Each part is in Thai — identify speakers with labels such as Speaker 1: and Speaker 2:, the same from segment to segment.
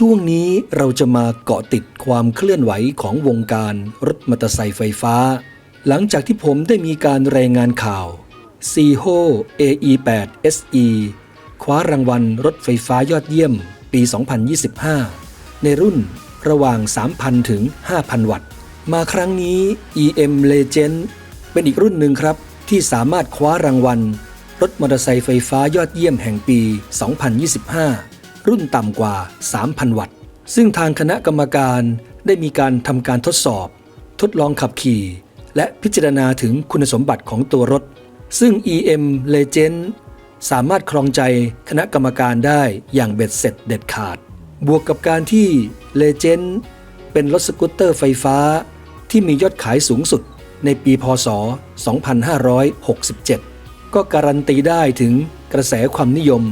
Speaker 1: ช่วงนี้เราจะมาเกาะติดความเคลื่อนไหวของวงการรถมอเตอร์ไซค์ไฟฟ้า หลังจากที่ผมได้มีการรายงานข่าว c ีโฮ AE8 SE คว้ารางวัลรถไฟฟ้ายอดเยี่ยม ปี 2025 ในรุ่นระหว่าง 3,000 ถึง 5,000 วัตต์ มาครั้งนี้ EM Legend เป็นอีกรุ่นหนึ่งครับ ที่สามารถคว้ารางวัล รถมอเตอร์ไซค์ไฟฟ้ายอดเยี่ยมแห่งปี 2025 รุ่นต่ำกว่า 3,000 วัตต์ ซึ่งทางคณะกรรมการได้มีการทำการทดสอบ ทดลองขับขี่ และพิจารณาถึงคุณสมบัติของตัวรถ ซึ่ง EM Legend สามารถครองใจคณะกรรมการได้อย่างเบ็ดเสร็จเด็ดขาด บวกกับการที่ Legend เป็นรถสกูตเตอร์ไฟฟ้า ที่มียอดขายสูงสุดในปีพศ 2567 ก็การันตีได้ถึงกระแสความนิยม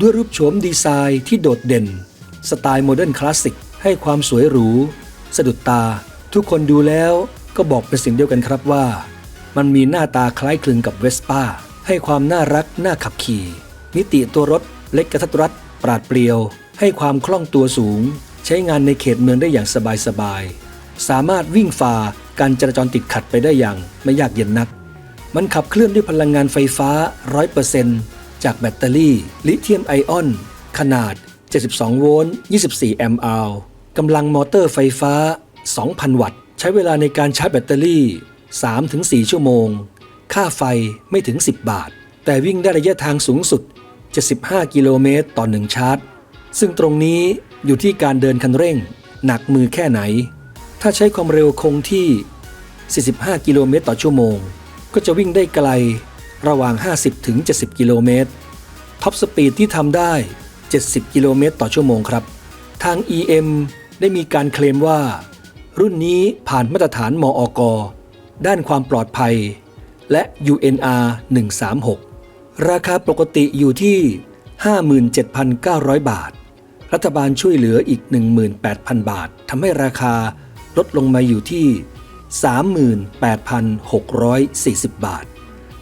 Speaker 1: ด้วยรูปโฉมดีไซน์ที่โดดเด่น สไตล์โมเดิร์นคลาสสิกให้ความสวยหรู สะดุดตา ทุกคนดูแล้วก็บอกเป็นสิ่งเดียวกันครับว่า มันมีหน้าตาคล้ายคลึงกับเวสป้าให้ความน่ารักน่าขับขี่มิติตัวรถเล็กกระทัดรัดปราดเปรียว ให้ความคล่องตัวสูง ใช้งานในเขตเมืองได้อย่างสบายๆสามารถวิ่งฝ่าการจราจรติดขัดไปได้อย่างไม่ยากเย็นนัก มันขับเคลื่อนด้วยพลังงานไฟฟ้า 100% จากแบตเตอรี่ ลิเธียมไอออน ขนาด 72 โวลต์ 24 แอมป์อาวกำลังมอเตอร์ไฟฟ้า 2,000 วัตต์ ใช้เวลาในการชาร์จแบตเตอรี่ 3-4 ชั่วโมง ค่าไฟไม่ถึง 10 บาท แต่วิ่งได้ระยะทางสูงสุด 75 กิโลเมตรต่อหนึ่งชาร์จ ซึ่งตรงนี้อยู่ที่การเดินคันเร่ง หนักมือแค่ไหน ถ้าใช้ความเร็วคงที่ 45 กิโลเมตรต่อชั่วโมง ก็จะวิ่งได้ไกล ระหว่าง 50ถึง70 กิโลเมตร ท็อปสปีดที่ทำได้ 70 กิโลเมตรต่อชั่วโมงครับ ทาง EM ได้มีการเคลมว่า รุ่นนี้ผ่านมาตรฐานมอกด้านความปลอดภัย และ UNR 136 ราคาปกติอยู่ที่ 57,900 บาท รัฐบาลช่วยเหลืออีก 18,000 บาททำให้ราคาลดลงมาอยู่ที่ 38,640 บาท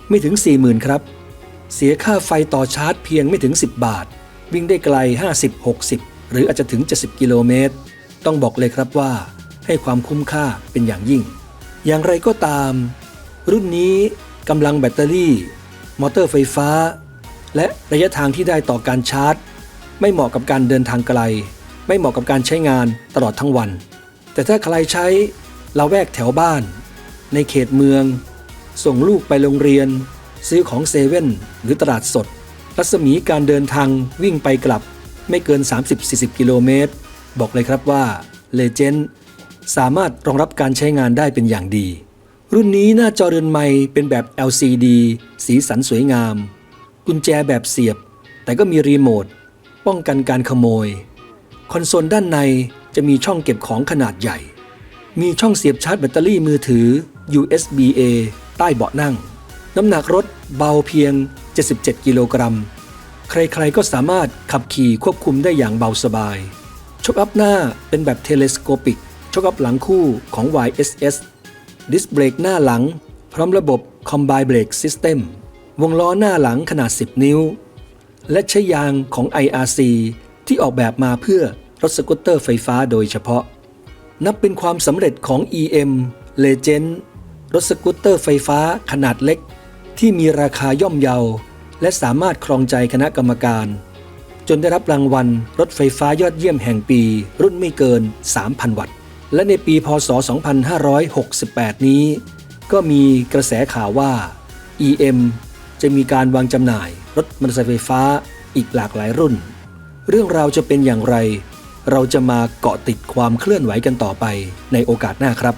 Speaker 1: ไม่ถึง 40,000 ครับ เสียค่าไฟต่อชาร์จเพียงไม่ถึง 10 บาท วิ่งได้ไกล 50-60 หรืออาจจะถึง 70 กิโลเมตร ต้องบอกเลยครับว่า ให้ความคุ้มค่าเป็นอย่างยิ่ง อย่างไรก็ตาม รุ่นนี้กำลังแบตเตอรี่ มอเตอร์ไฟฟ้า และระยะทางที่ได้ต่อการชาร์จ ไม่เหมาะกับการเดินทางไกล ไม่เหมาะกับการใช้งานตลอดทั้งวัน แต่ถ้าใครใช้ละแวกแถวบ้าน ในเขตเมือง ส่งลูกไปโรงเรียน ซื้อของเซเว่นหรือตลาดสด รัศมีการเดินทางวิ่งไปกลับไม่เกิน 30-40 กิโลเมตร บอกเลยครับว่า Legend สามารถรองรับการใช้งานได้เป็นอย่างดี รุ่นนี้หน้าจอเรือนไม้เป็นแบบ LCD สีสันสวยงาม กุญแจแบบเสียบ แต่ก็มีรีโมท ป้องกันการขโมย คอนโซลด้านในจะมีช่องเก็บของขนาดใหญ่ มีช่องเสียบชาร์จแบตเตอรี่มือถือ USB-A ใต้เบาะนั่ง น้ำหนักรถเบาเพียง 77 กิโลกรัม ใครๆก็สามารถขับขี่ควบคุมได้อย่างเบาสบายชกอัพหน้าเป็นแบบเทเลสโคปิกชกอัพหลังคู่ของ YSS ดิสเบรกหน้าหลัง พร้อมระบบ Combine Brake System วงล้อหน้าหลังขนาด 10 นิ้ว และใช้ยางของ IRC ที่ออกแบบมาเพื่อรถสกูตเตอร์ไฟฟ้าโดยเฉพาะ นับเป็นความสำเร็จของ EM Legend รถสกูตเตอร์ไฟฟ้าขนาดเล็ก ที่มีราคาย่อมเยา และสามารถครองใจคณะกรรมการ จนได้รับรางวัลรถไฟฟ้ายอดเยี่ยมแห่งปี รุ่นไม่เกิน 3,000 วัตต์ และในปีพศ 2568 นี้ ก็มีกระแสข่าวว่า EM จะมีการวางจำหน่ายรถมอเตอร์ไซค์ไฟฟ้าอีกหลากหลายรุ่น เรื่องราวจะเป็นอย่างไร เราจะมาเกาะติดความเคลื่อนไหวกันต่อไปในโอกาสหน้าครับ